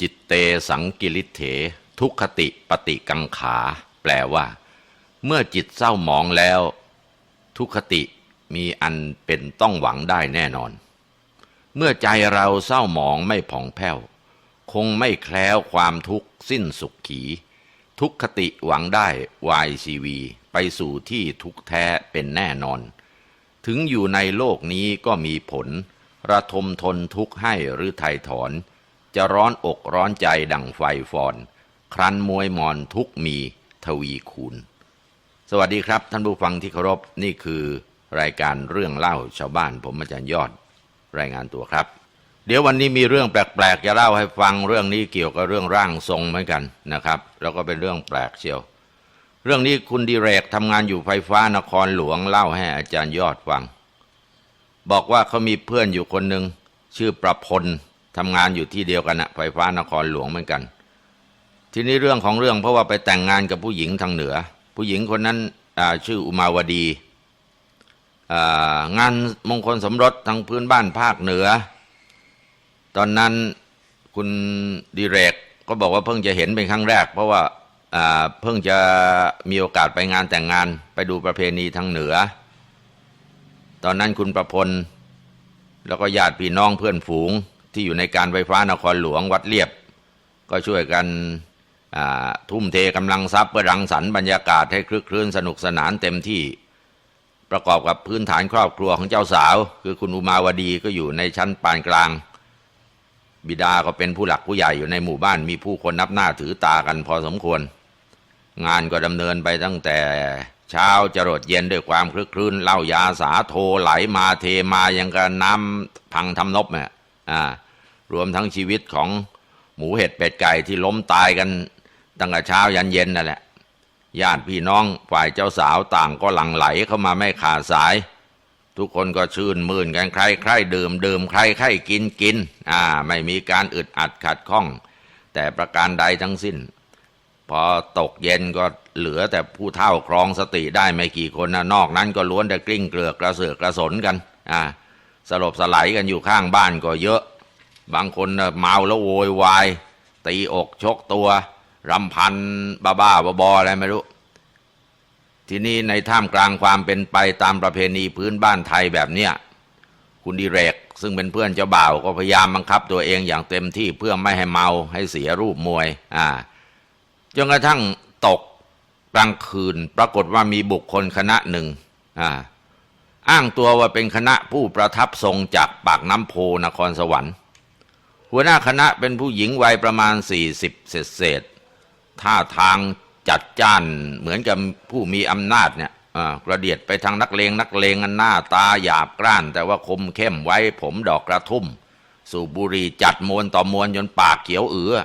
จิตเตสังกิริเถ ทุกขติปฏิกังขา แปลว่า เมื่อจิตเศร้าหมองแล้ว ทุกขติมีอันเป็นต้องหวังได้แน่นอน เมื่อใจเราเศร้าหมองไม่ผ่องแผ้ว คงไม่แคล้วความทุกข์สิ้นสุขขี ทุกขติหวังได้วายชีวี ไปสู่ที่ทุกแท้เป็นแน่นอน ถึงอยู่ในโลกนี้ก็มีผล ระทมทนทุกข์ให้หรือไถ่ถอน จะร้อนอกร้อนใจดังไฟฟอน ครันมวยมอนทุกมีทวีคูณ สวัสดีครับท่านผู้ฟังที่เคารพนี่คือรายการเรื่องเล่าชาวบ้านผมอาจารย์ยอดรายงานตัวครับ เดี๋ยววันนี้มีเรื่องแปลกๆจะเล่าให้ฟังเรื่องนี้เกี่ยวกับเรื่องร่างทรงเหมือนกันนะครับ แล้วก็เป็นเรื่องแปลกเชียว เรื่องนี้คุณดิเรกทำงานอยู่ไฟฟ้านครหลวงเล่าให้อาจารย์ยอดฟัง บอกว่าเขามีเพื่อนอยู่คนหนึ่งชื่อประพล ทำงานอยู่ที่เดียวกันนะไฟฟ้านครหลวงเหมือนกัน ทีนี้เรื่องของเรื่องเพราะว่าไปแต่งงานกับผู้หญิงทางเหนือ ผู้หญิงคนนั้นชื่ออุมาวดีงานมงคลสมรสทางพื้นบ้านภาคเหนือ ตอนนั้นคุณดิเรกก็บอกว่าเพิ่งจะเห็นเป็นครั้งแรก เพราะว่าเพิ่งจะมีโอกาสไปงานแต่งงานไปดูประเพณีทางเหนือ ตอนนั้นคุณประพล แล้วก็ญาติพี่น้องเพื่อนฝูง ที่อยู่ในการไฟฟ้านครหลวงวัดเลียบ ก็ช่วยกันทุ่มเทกำลังทรัพย์เพื่อรังสรรค์บรรยากาศให้คลึกคลื้นสนุกสนานเต็มที่ประกอบกับพื้นฐานครอบครัวของเจ้าสาว คือคุณอุมาวดีก็อยู่ในชั้นปานกลาง บิดาก็เป็นผู้หลักผู้ใหญ่อยู่ในหมู่บ้านมีผู้คนนับหน้าถือตากันพอสมควร งานก็ดำเนินไปตั้งแต่เช้าจรดเย็นด้วยความคลึกคลื้นเล้ายาสาโทไหลมาเทมายังกับน้ำพังทำนบเนี่ย อ่ารวมทั้งชีวิตของหมูเห็ดเป็ดไก่ที่ล้มตายกันตั้งแต่เช้ายันเย็นนั่นแหละญาติพี่น้องฝ่ายเจ้าสาวต่างก็หลั่งไหลเข้ามาไม่ขาดสาย ทุกคนก็ชื่นมื่นกันใครใครดื่มดื่มใครใครกินกินอ่าไม่มีการอึดอัดขัดข้อง แต่ประการใดทั้งสิ้น พอตกเย็นก็เหลือแต่ผู้เฒ่าครองสติได้ไม่กี่คนนะนอกนั้นก็ล้วนแต่กลิ้งเกลือกกระเสือกกระสนกันอ่า สลบสลายกันอยู่ข้างบ้านก็เยอะ บางคนเมาแล้วโวยวาย ตีอกชกตัว รำพันบ้าบ้าบออะไรไม่รู้ ทีนี้ในท่ามกลางความเป็นไปตามประเพณีพื้นบ้านไทยแบบเนี้ยคุณดิเรก ซึ่งเป็นเพื่อนเจ้าบ่าวก็พยายามบังคับตัวเองอย่างเต็มที่เพื่อไม่ให้เมาให้เสียรูปมวย อ่าจนกระทั่งตกกลางคืนปรากฏว่ามีบุคคลคณะหนึ่ง อ่า อ้างตัวว่าเป็นคณะผู้ประทับทรงจากปากน้ำโพนครสวรรค์ หัวหน้าคณะเป็นผู้หญิงวัยประมาณ 40 เศษเศษท่าทางจัดจ้านเหมือนกับผู้มีอำนาจเนี่ยกระเดียดไปทางนักเลงนักเลงกันหน้าตาหยาบกร้าน แต่ว่าคมเข้มไว้ผมดอกกระทุ่ม สูบบุหรี่จัดมวนต่อมวนจนปากเขียวเอือ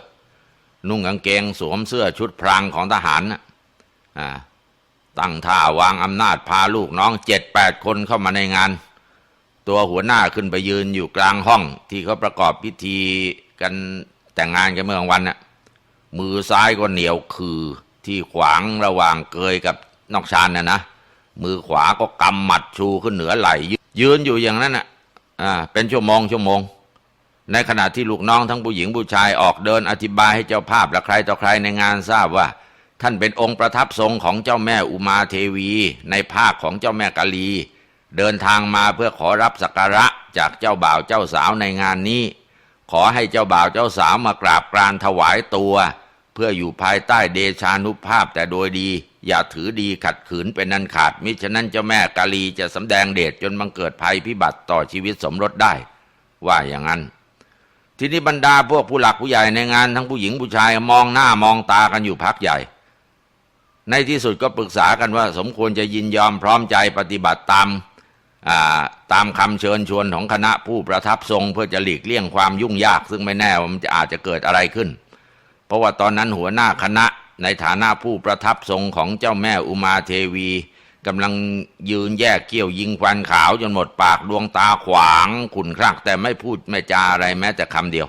นุ่งกางเกงสวมเสื้อชุดพรางของทหารอ่า ตั้งท่าวางอำนาจพาลูกน้องเจ็ดแปดคนเข้ามาในงาน ตัวหัวหน้าขึ้นไปยืนอยู่กลางห้อง ที่เขาประกอบพิธีกันแต่งงานกันเมื่อกลางวันน่ะมือซ้ายก็เหนียวคือที่ขวางระหว่างเกยกับนอกชานน่ะนะมือขวาก็กำหมัดชูขึ้นเหนือไหลยืนอยู่อย่างนั้นน่ะอ่าเป็นชั่วโมงชั่วโมง ในขณะที่ลูกน้องทั้งผู้หญิงผู้ชายออกเดินอธิบายให้เจ้าภาพและใครต่อใครในงานทราบว่า ท่านเป็นองค์ประทับทรงของเจ้าแม่อุมาเทวีในภาคของเจ้าแม่กาลี เดินทางมาเพื่อขอรับสักการะจากเจ้าบ่าวเจ้าสาวในงานนี้ ขอให้เจ้าบ่าวเจ้าสาวมากราบกรานถวายตัว เพื่ออยู่ภายใต้เดชานุภาพแต่โดยดี อย่าถือดีขัดขืนเป็นนันขาด มิฉะนั้นเจ้าแม่กาลีจะสำแดงเดชจนบังเกิดภัยพิบัติต่อชีวิตสมรสได้ ว่าอย่างนั้นทีนี้บรรดาพวกผู้หลักผู้ใหญ่ในงานทั้งผู้หญิงผู้ชายมองหน้ามองตากันอยู่พักใหญ่ ในที่สุดก็ปรึกษากันว่า สมควรจะยินยอมพร้อมใจปฏิบัติตามาตามคำเชิญชวนของคณะผู้ประทับทรง เพื่อจะหลีกเลี่ยงความยุ่งยาก ซึ่งไม่แน่ว่ามันจะอาจจะเกิดอะไรขึ้น เพราะว่าตอนนั้นหัวหน้าคณะในฐานะผู้ประทับทรงของเจ้าแม่อุมาเทวีกำลังยืนแยกเกี้ยวยิงควันขาวจนหมดปากดวงตาขวางขุนครักแต่ไม่พูดไม่จาอะไรแม้แต่คำเดียว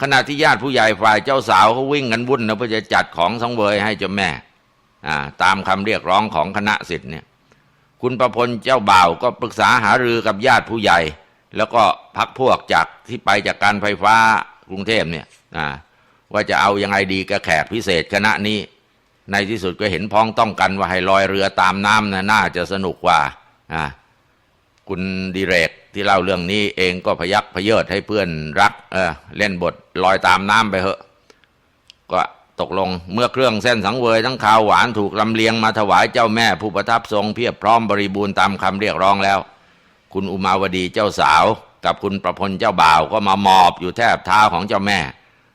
ขณะที่ญาติผู้ใหญ่ฝ่ายเจ้าสาวเขาวิ่งกันวุ่นนะเพื่อจะจัดของสังเวยให้เจ้าแม่ ตามคำเรียกร้องของคณะสิทธิ์เนี่ยคุณประพลเจ้าบ่าวก็ปรึกษาหารือกับญาติผู้ใหญ่ แล้วก็พักพวกจากที่ไปจากการไฟฟ้ากรุงเทพเนี่ยว่าจะเอายังไงดีกับแขกพิเศษคณะนี้ ในที่สุดก็เห็นพ้องต้องกันว่าให้ลอยเรือตามน้ำนะน่าจะสนุกกว่าคุณดิเรกที่เล่าเรื่องนี้เองก็พยักพเยิดให้เพื่อนรักเเล่นบทลอยตามน้ำไปเหอะ ก็ ตกลง เมื่อเครื่องเส้นสังเวยทั้งข้าวหวานถูกลำเลียงมาถวายเจ้าแม่ผู้ประทับทรงเพียบพร้อมบริบูรณ์ตามคำเรียกร้องแล้ว คุณอุมาวดีเจ้าสาว กับคุณประพลเจ้าบ่าวก็มาหมอบอยู่แทบเท้าของเจ้าแม่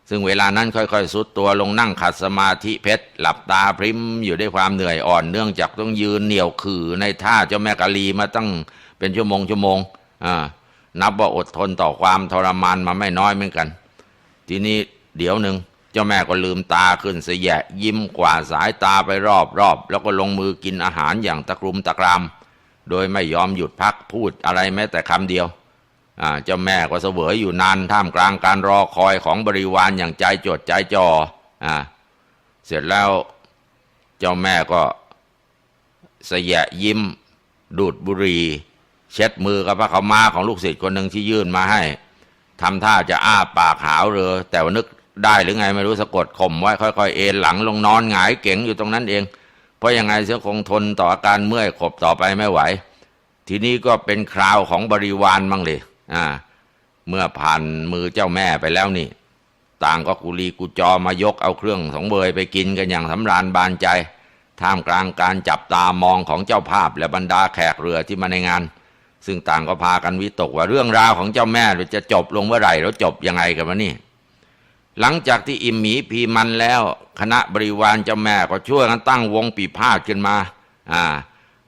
ซึ่งเวลานั้นค่อยๆ สุดตัวลงนั่งขัดสมาธิเพชรหลับตาพริมอยู่ด้วยความเหนื่อยอ่อนเนื่องจากต้องยืนเหนียวขื่อในท่าเจ้าแม่กาลีมาตั้งเป็นชั่วโมงชั่วโมงอ่านับว่าอดทนต่อความทรมานมาไม่น้อยเหมือนกัน ทีนี้เดี๋ยวหนึ่ง จ้าแม่ก็ลืมตาขึ้นเสียะยิ้มกว่าสายตาไปรอบรอบแล้วก็ลงมือกินอาหารอย่างตะกรุมตะกรามโดยไม่ยอมหยุดพักพูดอะไรแม้แต่คำเดียวเจ้าแม่ก็เสวยอยู่นานท่ามกลางการรอคอยของบริวารอย่างใจจดใจจ่ออ่าเสร็จแล้วเจ้าแม่ก็เสยะยิ้ม ดูดบุหรี่เช็ดมือกับพระขาม้าของลูกศิษย์คนหนึ่งที่ยื่นมาให้ทำท่าจะอ้าปากหาวเรือ แต่ว่านึก ได้หรือไงไม่รู้สะกดข่มไว้ค่อยๆเอนหลังลงนอนหงายเก๋งอยู่ตรงนั้นเอง เพราะยังไงเสียคงทนต่ออาการเมื่อยขบต่อไปไม่ไหว ทีนี้ก็เป็นคราวของบริวารบ้างเลยอ่า เมื่อผ่านมือเจ้าแม่ไปแล้วนี่ ต่างก็กุลีกุจอมายกเอาเครื่องสองเบยไปกินกันอย่างสำราญบานใจ ท่ามกลางการจับตามองของเจ้าภาพและบรรดาแขกเรือที่มาในงาน ซึ่งต่างก็พากันวิตกว่าเรื่องราวของเจ้าแม่จะจบลงเมื่อไหร่แล้วจบยังไงกันวะนี่ หลังจากที่อิ่มหมีพีมันแล้ว คณะบริวารเจ้าแม่ก็ช่วยกันตั้งวงปีพาดขึ้นมา อ่า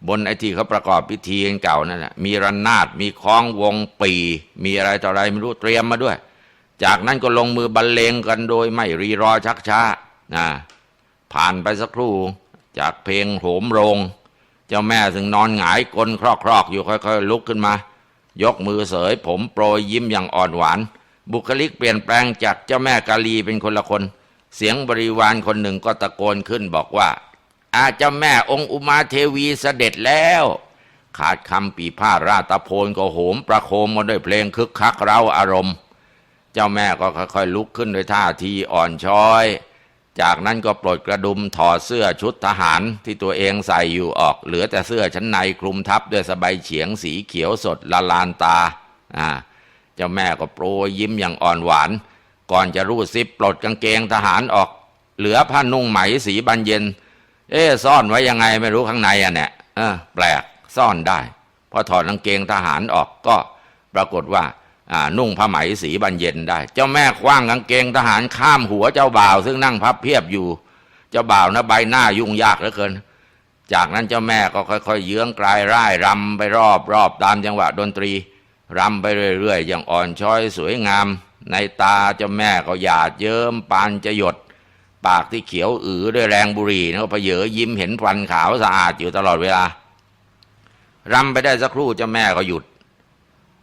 บนไอที่เขาประกอบพิธีเก่านั่นแหละมีระนาดมีคล้องวงปี มีอะไรต่ออะไรไม่รู้เตรียมมาด้วย จากนั้นก็ลงมือบรรเลงกันโดยไม่รีรอชักช้านะผ่านไปสักครู่ จากเพลงโหมโรง เจ้าแม่ซึ่งนอนหงายกลนครอกๆอยู่ค่อยๆลุกขึ้นมา ยกมือเสยผมโปรยยิ้มอย่างอ่อนหวาน บุคลิกเปลี่ยนแปลงจากเจ้าแม่กาลีเป็นคนละคน เสียงบริวารคนหนึ่งก็ตะโกนขึ้นบอกว่าอาเจ้าแม่องค์อุมาเทวีเสด็จแล้ว ขาดคำปีพาราตะโพนก็โหมประโคมมาด้วยเพลงคึกคักเร้าอารมณ์ เจ้าแม่ก็ค่อยๆลุกขึ้นด้วยท่าทีอ่อนช้อย จากนั้นก็ปลดกระดุมถอดเสื้อชุดทหารที่ตัวเองใส่อยู่ออก เหลือแต่เสื้อชั้นในคลุมทับด้วยสบายเฉียงสีเขียวสดละลานตาอ่า จ้าแม่ก็โปรยยิ้มอย่างอ่อนหวาน ก่อนจะรูดซิปปลดกางเกงทหารออก เหลือผ้านุ่งไหมสีบานเย็น เอ๊ซ่อนไว้ยังไงไม่รู้ข้างในอะเนี่ยเออแปลกซ่อนได้ พอถอดกางเกงทหารออกก็ปรากฏว่าอ่านุ่งผ้าไหมสีบานเย็นได้ เจ้าแม่คว้างกางเกงทหารข้ามหัวเจ้าบ่าว ซึ่งนั่งพับเพียบอยู่ เจ้าบ่าวนะใบหน้ายุ่งยากเหลือเกิน จากนั้นเจ้าแม่ก็ค่อยๆเยื้องกลายร่ายรำไปรอบรอบตามจังหวะดนตรี รำไปเรื่อยๆ อย่างอ่อนช้อยสวยงาม ในตาเจ้าแม่ก็หยาดเยิ้มปานจะหยด ปากที่เขียวอือด้วยแรงบุหรี่นะก็เพเยอยิ้มเห็นฟันขาวสะอาดอยู่ตลอดเวลารำไปได้สักครู่เจ้าแม่ก็หยุด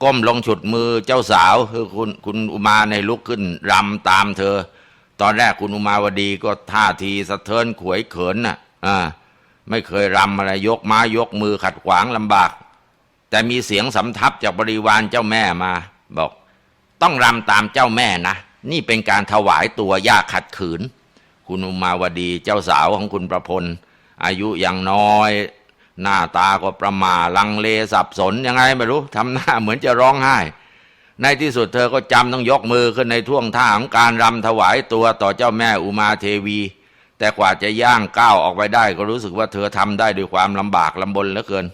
ก้มลงฉุดมือเจ้าสาวคือคุณคุณอุมาในลุกขึ้นรำตามเธอ ตอนแรกคุณอุมาวดีก็ท่าทีสะเทินขวยเขินน่ะอ่าไม่เคยรำอะไรยกไม้ยกมือขัดขวางลำบาก แต่มีเสียงสำทับจากบริวารเจ้าแม่มา บอก ต้องรำตามเจ้าแม่นะ นี่เป็นการถวายตัวยากขัดขืน คุณอุมาวดีเจ้าสาวของคุณประพล อายุยังน้อย หน้าตาก็ประมาลังเลสับสนยังไงไม่รู้ทำหน้าเหมือนจะร้องไห้ ในที่สุดเธอก็จำต้องยกมือขึ้นในท่วงท่าของการรำถวายตัวต่อเจ้าแม่อุมาเทวี แต่กว่าจะย่างก้าวออกไปได้ ก็รู้สึกว่าเธอทำได้ด้วยความลำบากลำบนเหลือเกิน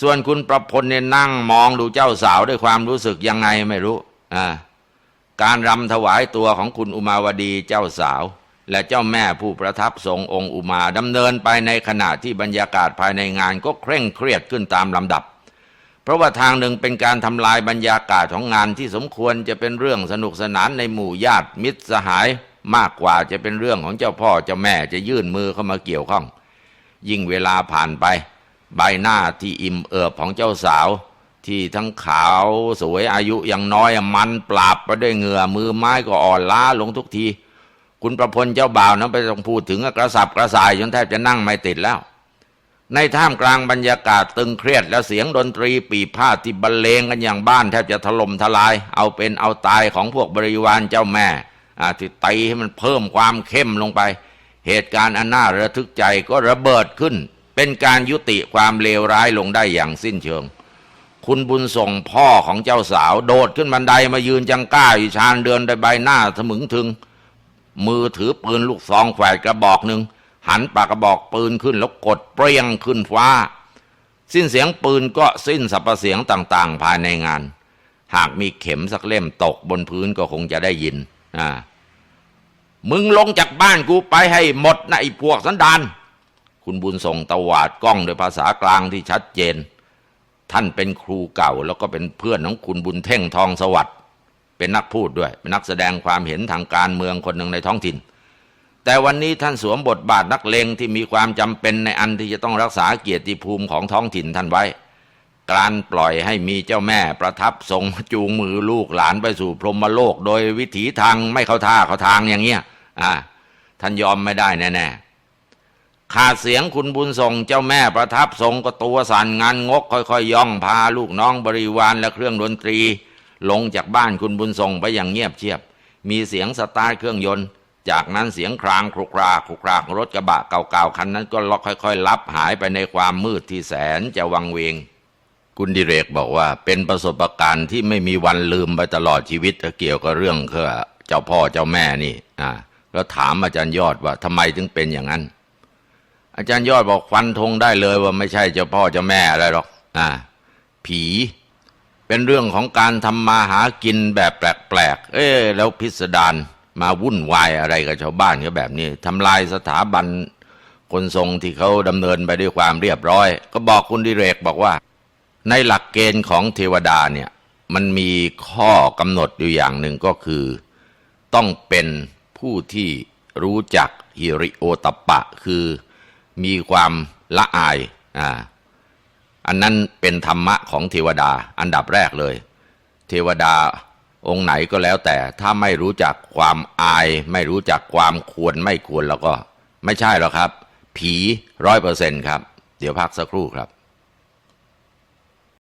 ส่วนคุณประพลเนี่ยนั่งมองดูเจ้าสาวด้วยความรู้สึกยังไงไม่รู้อ่าการรำถวายตัวของคุณอุมาวดีเจ้าสาว และเจ้าแม่ผู้ประทับทรงองค์อุมาดำเนินไปในขณะที่บรรยากาศภายในงานก็เคร่งเครียดขึ้นตามลำดับ เพราะว่าทางหนึ่งเป็นการทำลายบรรยากาศของงานที่สมควรจะเป็นเรื่องสนุกสนานในหมู่ญาติมิตรสหายมากกว่าจะเป็นเรื่องของเจ้าพ่อเจ้าแม่จะยื่นมือเข้ามาเกี่ยวข้อง ยิ่งเวลาผ่านไป ใบหน้าที่อิ่มเอิบของเจ้าสาว ที่ทั้งขาวสวยอายุยังน้อยมันปราบไปด้วยเหงื่อมือไม้ก็อ่อนล้าลงทุกที คุณประพลเจ้าบ่าวนั้นไปต้องพูดถึงกระสับกระส่ายจนแทบจะนั่งไม่ติดแล้ว ในท่ามกลางบรรยากาศตึงเครียดและเสียงดนตรีปีพาดที่บรรเลงกันอย่างบ้านแทบจะถล่มทลาย เอาเป็นเอาตายของพวกบริวารเจ้าแม่ที่ตีให้มันเพิ่มความเข้มลงไป เหตุการณ์อันน่าระทึกใจก็ระเบิดขึ้น เป็นการยุติความเลวร้ายลงได้อย่างสิ้นเชิง คุณบุญส่งพ่อของเจ้าสาว โดดขึ้นบันไดมายืนจังก้าอยู่ชานเดือนด้วยใบหน้าทะมึงถึง มือถือปืนลูกซองแฝดกระบอกหนึ่งหันปากกระบอกปืนขึ้นแล้วกดเปรี้ยงขึ้นฟ้า สิ้นเสียงปืนก็สิ้นสรรพเสียงต่าง ๆ ภายในงาน หากมีเข็มสักเล่มตกบนพื้นก็คงจะได้ยินอ่ามึงลงจากบ้านกูไปให้หมดนะไอ้พวกสันดาน คุณบุญส่งตวาดกล้องด้วยภาษากลางที่ชัดเจน ท่านเป็นครูเก่าแล้วก็เป็นเพื่อนของคุณบุญเท่งทองสวัสด์เป็นนักพูดด้วย เป็นนักแสดงความเห็นทางการเมืองคนหนึ่งในท้องถิ่น แต่วันนี้ท่านสวมบทบาทนักเลงที่มีความจำเป็นในอันที่จะต้องรักษาเกียรติภูมิของท้องถิ่นท่านไว้ การปล่อยให้มีเจ้าแม่ประทับทรงจูงมือลูกหลานไปสู่พรหมโลก โดยวิถีทางไม่เข้าท่าเข้าทางอย่างเงี้ยอ่าท่านยอมไม่ได้แน่ๆ ขาดเสียงคุณบุญทรงเจ้าแม่ประทับทรงก็ตัวสั่นงานงก ค่อยๆยย่องพาลูกน้องบริวารและเครื่องดนตรี ลงจากบ้านคุณบุญทรงไปอย่างเงียบเชียบ มีเสียงสตาร์ทเครื่องยนต์ จากนั้นเสียงครางครุกรากครุกรากรถกระบะเก่าๆคันนั้นก็ล็อกค่อย ๆ ลับหายไปในความมืดที่แสนจะวังเวงคุณดิเรกบอกว่าเป็นประสบการณ์ที่ไม่มีวันลืมไปตลอดชีวิตเกี่ยวกับเรื่องเคอเจ้าพ่อเจ้าแม่นี่อ่าแล้วถามอาจารย์ยอดว่าทำไมถึงเป็นอย่างนั้น อาจารย์ยอดบอกฟันธงได้เลยว่าไม่ใช่เจ้าพ่อเจ้าแม่อะไรหรอกอ่าผี เป็นเรื่องของการทำมาหากินแบบแปลกๆ เอ๊แล้วพิสดารมาวุ่นวายอะไรกับชาวบ้านเขาแบบนี้ทำลายสถาบันคนทรงที่เขาดำเนินไปด้วยความเรียบร้อย ก็บอกคุณดิเรกบอกว่า ในหลักเกณฑ์ของเทวดาเนี่ยมันมีข้อกำหนดอยู่อย่างหนึ่งก็คือ ต้องเป็นผู้ที่รู้จักฮิริโอตปปะ คือ มีความละอายอ่าอันนั้นเป็นธรรมะของเทวดาอันดับแรกเลย เทวดาองค์ไหนก็แล้วแต่ถ้าไม่รู้จักความอาย ไม่รู้จักความควรไม่ควรแล้วก็ ไม่ใช่หรอกครับ ผีร้อยเปอร์เซ็นครับ เดี๋ยวพักสักครู่ครับ